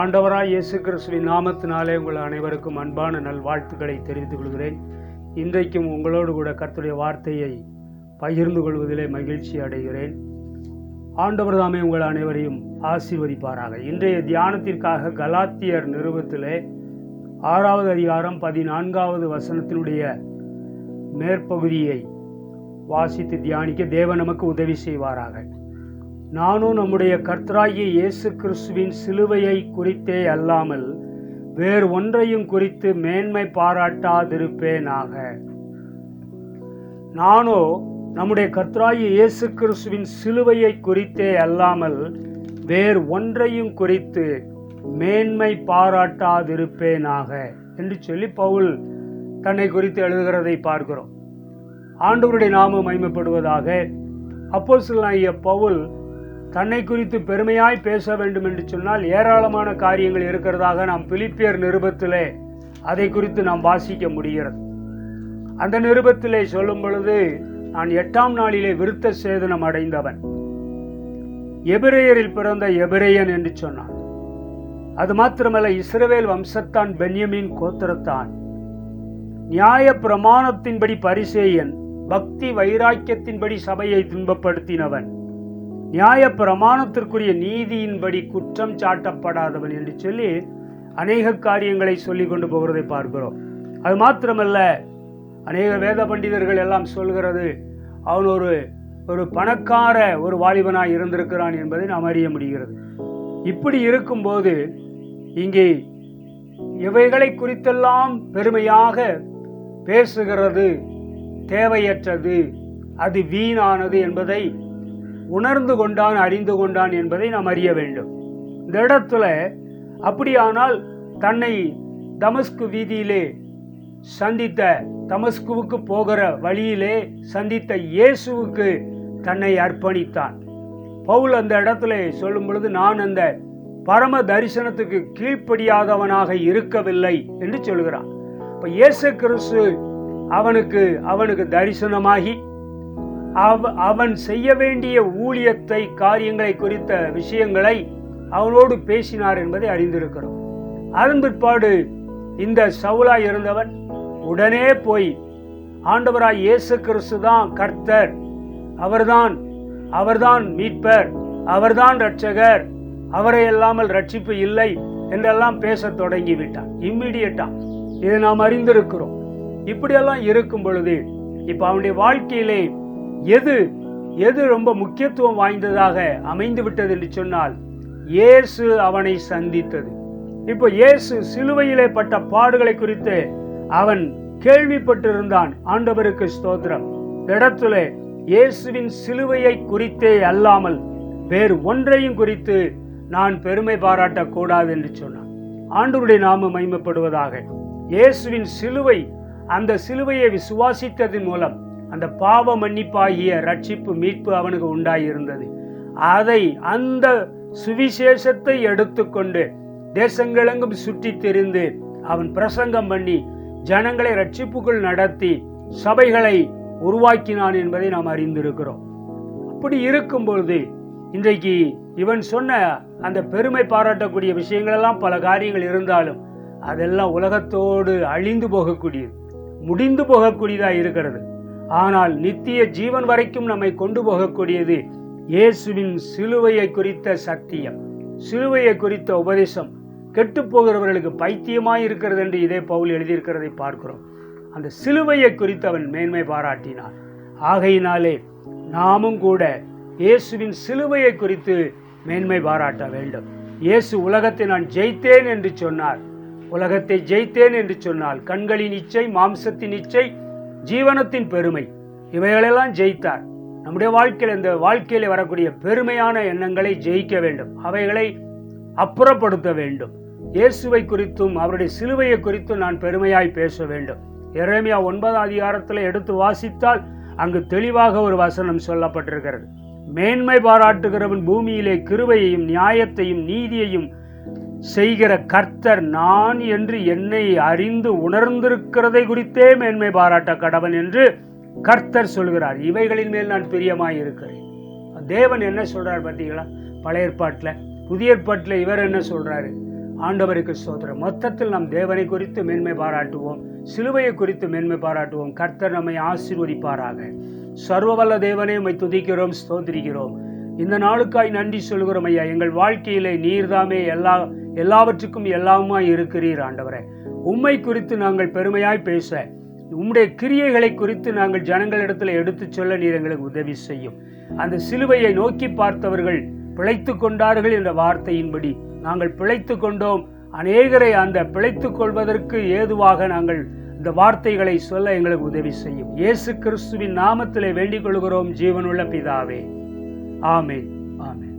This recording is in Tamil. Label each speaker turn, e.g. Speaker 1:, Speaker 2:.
Speaker 1: ஆண்டவராய் இயேசு கிறிஸ்துவின் நாமத்தினாலே உங்கள் அனைவருக்கும் அன்பான நல்வாழ்த்துக்களை தெரிவித்துக் கொள்கிறேன். இன்றைக்கும் உங்களோடு கூட கர்த்துடைய வார்த்தையை பகிர்ந்து கொள்வதிலே மகிழ்ச்சி அடைகிறேன். ஆண்டவர் தாமே உங்கள் அனைவரையும் ஆசீர்வதிப்பாராக. இன்றைய தியானத்திற்காக கலாத்தியர் நிறுவத்திலே ஆறாவது அதிகாரம் பதினான்காவது வசனத்தினுடைய மேற்பகுதியை வாசித்து தியானிக்க தேவன் நமக்கு உதவி செய்வாராக. நானும் நம்முடைய கர்த்தராகிய இயேசு கிறிஸ்துவின் சிலுவையை குறித்தே அல்லாமல் வேறு ஒன்றையும் குறித்து மேன்மை பாராட்டாதிருப்பேனாக. நானோ நம்முடைய கர்த்தராகிய இயேசு கிறிஸ்துவின் சிலுவையை குறித்தே அல்லாமல் வேறு ஒன்றையும் குறித்து மேன்மை பாராட்டாதிருப்பேனாக என்று சொல்லி பவுல் தன்னை குறித்து எழுதுகிறதை பார்க்கிறோம். ஆண்டவருடைய நாமம் மைமைப்படுவதாக அப்போஸ்தலனாகிய பவுல் தன்னை குறித்து பெருமையாய் பேச வேண்டும் என்று சொன்னால் ஏராளமான காரியங்கள் இருக்கிறதாக நாம் பிலிப்பியர் நிருபத்திலே அதை குறித்து நாம் வாசிக்க முடிகிறது. அந்த நிருபத்திலே சொல்லும் பொழுது நான் எட்டாம் நாளிலே விருத்த சேதனம் அடைந்தவன். எபிரேயரில் பிறந்த எபிரேயன் என்று சொன்னான். அது மாத்திரமல்ல இஸ்ரவேல் வம்சத்தான் பென்யமின் கோத்திரத்தான். நியாய பிரமாணத்தின்படி பரிசேயன் பக்தி வைராக்கியத்தின்படி சபையை துன்பப்படுத்தினவன். நியாய பிரமாணத்திற்குரிய நீதியின்படி குற்றம் சாட்டப்படாதவன் என்று சொல்லி அநேக காரியங்களை சொல்லி கொண்டு போகிறதை பார்க்கிறோம். அது மாத்திரமல்ல அநேக வேத பண்டிதர்கள் எல்லாம் சொல்கிறது அவன் ஒரு ஒரு பணக்கார ஒரு வாலிபனாய் இருந்திருக்கிறான் என்பதை நாம் அறிய முடிகிறது. இப்படி இருக்கும்போது இங்கே இவைகளை குறித்தெல்லாம் பெருமையாக பேசுகிறது தேவையற்றது அது வீணானது என்பதை உணர்ந்து கொண்டான் அறிந்து கொண்டான் என்பதை நாம் அறிய வேண்டும். இந்த இடத்துல அப்படியானால் தன்னை தமஸ்கு வீதியிலே சந்தித்த தமஸ்குவுக்கு போகிற வழியிலே சந்தித்த இயேசுவுக்கு தன்னை அர்ப்பணித்தான். பவுல் அந்த இடத்துல சொல்லும் பொழுது நான் அந்த பரம தரிசனத்துக்கு கீழ்ப்படியாதவனாக இருக்கவில்லை என்று சொல்கிறான். இப்போ இயேசு கிறிஸ்து அவனுக்கு அவனுக்கு தரிசனமாகி அவன் செய்ய வேண்டிய ஊழியத்தை காரியங்களை குறித்த விஷயங்களை அவனோடு பேசினார் என்பதை அறிந்திருக்கிறோம். அதன் பிற்பாடு இந்த சவுலா இருந்தவன் உடனே போய் ஆண்டவராய் இயேசு கிறிஸ்து தான் கர்த்தர். அவர்தான் அவர்தான் மீட்பர். அவர்தான் ரட்சகர் அவரை இல்லாமல் ரட்சிப்பு இல்லை என்றெல்லாம் பேசத் தொடங்கிவிட்டான். இம்மிடியட்டா இதை நாம் அறிந்திருக்கிறோம். இப்படியெல்லாம் இருக்கும் பொழுது இப்போ அவனுடைய வாழ்க்கையிலே எது எது ரொம்ப முக்கியத்துவம் வாய்ந்ததாக அமைந்து விட்டது என்று சொன்னால் இயேசு அவனை சந்தித்தது. இப்போ இயேசு சிலுவையிலே பட்ட பாடுகளை குறித்து அவன் கேள்விப்பட்டிருந்தான். ஆண்டவருக்கு ஸ்தோத்திரம். இடத்துல இயேசுவின் சிலுவையை குறித்தே அல்லாமல் வேறு ஒன்றையும் குறித்து நான் பெருமை பாராட்டக்கூடாது என்று சொன்னான். ஆண்டவருடைய நாம மைமப்படுவதாக இயேசுவின் சிலுவை அந்த சிலுவையை விசுவாசித்ததன் மூலம் அந்த பாவ மன்னிப்பாகிய ரட்சிப்பு மீட்பு அவனுக்கு உண்டாயிருந்தது. அதை அந்த சுவிசேஷத்தை எடுத்துக்கொண்டு தேசங்களெங்கும் சுற்றி தெரிந்து அவன் பிரசங்கம் பண்ணி ஜனங்களை ரட்சிப்புக்குள் நடத்தி சபைகளை உருவாக்கினான் என்பதை நாம் அறிந்திருக்கிறோம். அப்படி இருக்கும் பொழுது இன்றைக்கு இவன் சொன்ன அந்த பெருமை பாராட்டக்கூடிய விஷயங்களெல்லாம் பல காரியங்கள் இருந்தாலும் அதெல்லாம் உலகத்தோடு அழிந்து போகக்கூடியது முடிந்து போகக்கூடியதாக இருக்கிறது. ஆனால் நித்திய ஜீவன் வரைக்கும் நம்மை கொண்டு போகக்கூடியது இயேசுவின் சிலுவையை குறித்த சத்தியம் சிலுவையை குறித்த உபதேசம். கெட்டு போகிறவர்களுக்கு பைத்தியமாய் இருக்கிறது என்று இதே பவுல் எழுதியிருக்கிறதை பார்க்கிறோம். அந்த சிலுவையை குறித்து அவன் மேன்மை பாராட்டினான். ஆகையினாலே நாமும் கூட இயேசுவின் சிலுவையை குறித்து மேன்மை பாராட்ட வேண்டும். இயேசு உலகத்தை நான் ஜெயித்தேன் என்று சொன்னார். உலகத்தை ஜெயித்தேன் என்று சொன்னால் கண்களின் இச்சை மாம்சத்தின் இச்சை ஜீவனத்தின் பெருமை. இவைகளெல்லாம் ஜெயித்தார். நம்முடைய வாழ்க்கையில் இந்த வாழ்க்கையில் வரக்கூடிய பெருமையான எண்ணங்களை ஜெயிக்க வேண்டும். அவைகளை அப்புறப்படுத்த வேண்டும். இயேசுவை குறித்தும் அவருடைய சிலுவையை குறித்தும் நான் பெருமையாய் பேச வேண்டும். இறைமையா ஒன்பதாம் அதிகாரத்தில் எடுத்து வாசித்தால் அங்கு தெளிவாக ஒரு வசனம் சொல்லப்பட்டிருக்கிறது. மேன்மை பாராட்டுகிறவன் பூமியிலே கிருவையையும் நியாயத்தையும் நீதியையும் செய்கிற கர்த்தர் நான் என்று என்னை அறிந்து உணர்ந்திருக்கிறதை குறித்தே மேன்மை பாராட்ட கடவன் என்று கர்த்தர் சொல்கிறார். இவைகளின் மேல் நான் பிரியமாய் இருக்கிறேன். தேவன் என்ன சொல்றார் பார்த்தீங்களா? பழைய ஏற்பாட்டில் புதிய ஏற்பாட்டில் இவர் என்ன சொல்றாரு? ஆண்டவருக்கு சோதரம் மொத்தத்தில் நம் தேவனை குறித்து மேன்மை பாராட்டுவோம் சிலுவையை குறித்து மேன்மை பாராட்டுவோம். கர்த்தர் நம்மை ஆசீர்வதிப்பாராக. சர்வவல்ல தேவனே உம்மை துதிக்கிறோம் ஸ்தோத்திரிக்கிறோம். இந்த நாளுக்காய் நன்றி சொல்கிறோம் ஐயா. எங்கள் வாழ்க்கையிலே நீர்தாமே எல்லா எல்லாவற்றுக்கும் எல்லாமாய் இருக்கிறீர் ஆண்டவரே. உம்மை குறித்து நாங்கள் பெருமையாய் பேச உம்முடைய கிரியைகளை குறித்து நாங்கள் ஜனங்களிடத்தில் எடுத்துச் சொல்ல நீர் எங்களுக்கு உதவி செய்யும். அந்த சிலுவையை நோக்கி பார்த்தவர்கள் பிழைத்து கொண்டார்கள் என்ற வார்த்தையின்படி நாங்கள் பிழைத்து கொண்டோம். அநேகரை அந்த பிழைத்துக் கொள்வதற்கு ஏதுவாக நாங்கள் இந்த வார்த்தைகளை சொல்ல எங்களுக்கு உதவி செய்யும். இயேசு கிறிஸ்துவின் நாமத்திலே வேண்டிக் கொள்கிறோம். ஜீவனுள்ள பிதாவே. ஆமே ஆமே